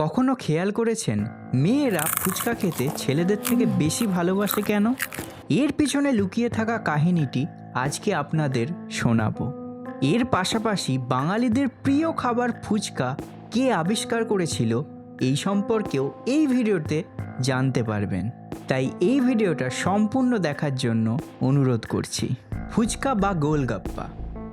কখনো খেয়াল করেছেন, মেয়েরা ফুচকা খেতে ছেলেদের থেকে বেশি ভালোবাসে কেন? এর পিছনে লুকিয়ে থাকা কাহিনীটি আজকে আপনাদের শোনাবো। এর পাশাপাশি বাঙালিদের প্রিয় খাবার ফুচকা কে আবিষ্কার করেছিল এই সম্পর্কেও এই ভিডিওতে জানতে পারবেন। তাই এই ভিডিওটা সম্পূর্ণ দেখার জন্য অনুরোধ করছি। ফুচকা বা গোলগাপ্পা।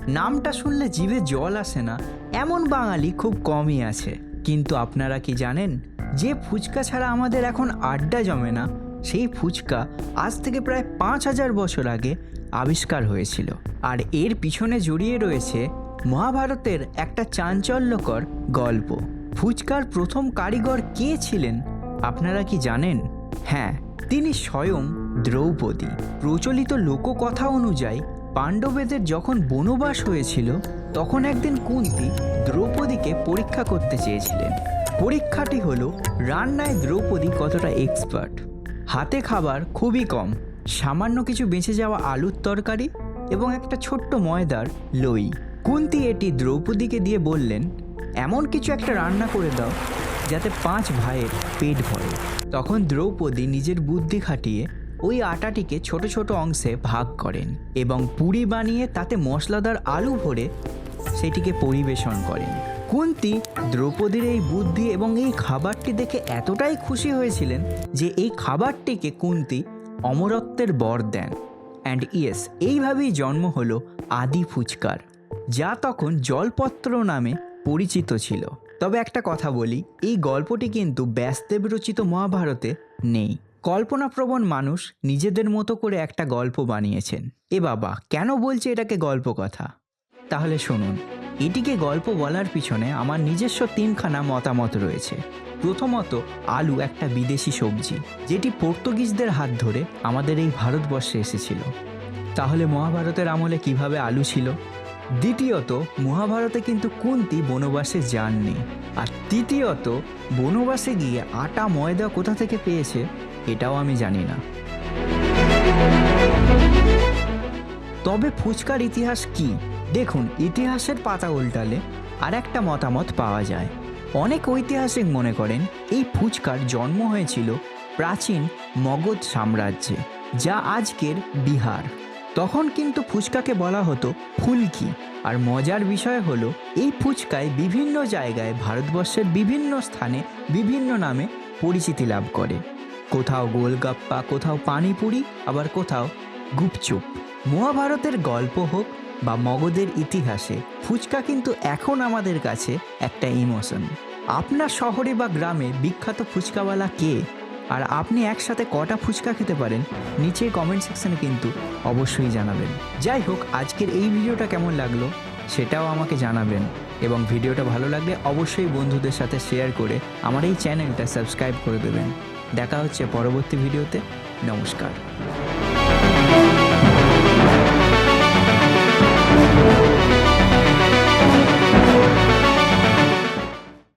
নামটা শুনলে জিভে জল আসে না, এমন বাঙালি খুব কমই আছে। কিন্তু আপনারা কি জানেন? যে ফুচকা ছাড়া আমাদের এখন আড্ডা জমে না, সেই ফুচকা আজ থেকে প্রায় পাঁচ হাজার বছর আগে আবিষ্কার হয়েছিল। আর এর পিছনে জড়িয়ে রয়েছে মহাভারতের একটা চাঞ্চল্যকর গল্প। ফুচকার প্রথম কারিগর কে ছিলেন, আপনারা কি জানেন? হ্যাঁ তিনি স্বয়ং দ্রৌপদী। প্রচলিত লোককথা অনুযায়ী পাণ্ডবেদের যখন বনবাস হয়েছিল, তখন একদিন কুন্তি দ্রৌপদীকে পরীক্ষা করতে চেয়েছিলেন। পরীক্ষাটি হলো, রান্নায় দ্রৌপদী কতটা এক্সপার্ট হাতে খাবার খুবই কম, সামান্য কিছু বেঁচে যাওয়া আলুর তরকারি এবং একটা ছোট্ট ময়দার লই। কুন্তি এটি দ্রৌপদীকে দিয়ে বললেন, এমন কিছু একটা রান্না করে দাও, যাতে পাঁচ ভাইয়ের পেট ভরে। তখন দ্রৌপদী নিজের বুদ্ধি খাটিয়ে ওই আটাটিকে ছোট ছোট অংশে ভাগ করেন এবং পুরি বানিয়ে তাতে মশলাদার আলু ভরে সেটিকে পরিবেশন করেন। কুন্তি দ্রৌপদীর এই বুদ্ধি এবং এই খাবারটি দেখে এতটাই খুশি হয়েছিলেন যে এই খাবারটিকে কুন্তি অমরত্বের বর দেন। অ্যান্ড ইয়েস, এইভাবেই জন্ম হলো আদি ফুচকার, যা তখন জলপত্র নামে পরিচিত ছিল। তবে একটা কথা বলি, এই গল্পটি কিন্তু ব্যাসদেব রচিত মহাভারতে নেই। কল্পনাপ্রবণ মানুষ নিজেদের মতো করে একটা গল্প বানিয়েছেন। এ বাবা, কেন বলছে এটাকে গল্প কথা তাহলে শুনুন, এটিকে গল্প বলার পিছনে আমার নিজস্ব তিনখানা মতামত রয়েছে। প্রথমত, আলু একটা বিদেশি সবজি, যেটি পর্তুগিজদের হাত ধরে আমাদের এই ভারতবর্ষে এসেছিল। তাহলে মহাভারতের আমলে কীভাবে আলু ছিল? দ্বিতীয়ত, মহাভারতে কিন্তু কুন্তি বনবাসে যাননি। আর তৃতীয়ত, বনবাসে গিয়ে আটা ময়দা কোথা থেকে পেয়েছে, এটাও আমি জানি না। তবে ফুচকার ইতিহাস কি? দেখুন, ইতিহাসের পাতা উল্টালে আর একটা মতামত পাওয়া যায়। অনেক ঐতিহাসিক মনে করেন, এই ফুচকার জন্ম হয়েছিল প্রাচীন মগধ সাম্রাজ্যে, যা আজকের বিহার। তখন কিন্তু ফুচকাকে বলা হতো ফুলকি। আর মজার বিষয় হলো, এই ফুচকায় বিভিন্ন জায়গায় ভারতবর্ষের বিভিন্ন স্থানে বিভিন্ন নামে পরিচিতি লাভ করে। কোথাও গোলগাপ্পা, কোথাও পানিপুরি, আবার কোথাও গুপচুপ। মহাভারতের গল্প হোক বা মগধের ইতিহাসে, ফুচকা কিন্তু এখন আমাদের কাছে একটা ইমোশন। আপনার শহরে বা গ্রামে বিখ্যাত ফুচকাওয়ালা কে? আর আপনি একসাথে কটা ফুচকা খেতে পারেন নিচে কমেন্ট সেকশানে কিন্তু অবশ্যই জানাবেন। যাই হোক, আজকের এই ভিডিওটা কেমন লাগল সেটাও আমাকে জানাবেন। এবং ভিডিওটা ভালো লাগলে অবশ্যই বন্ধুদের সাথে শেয়ার করে আমার এই চ্যানেলটা সাবস্ক্রাইব করে দেবেন। দেখা হচ্ছে পরবর্তী ভিডিওতে। নমস্কার।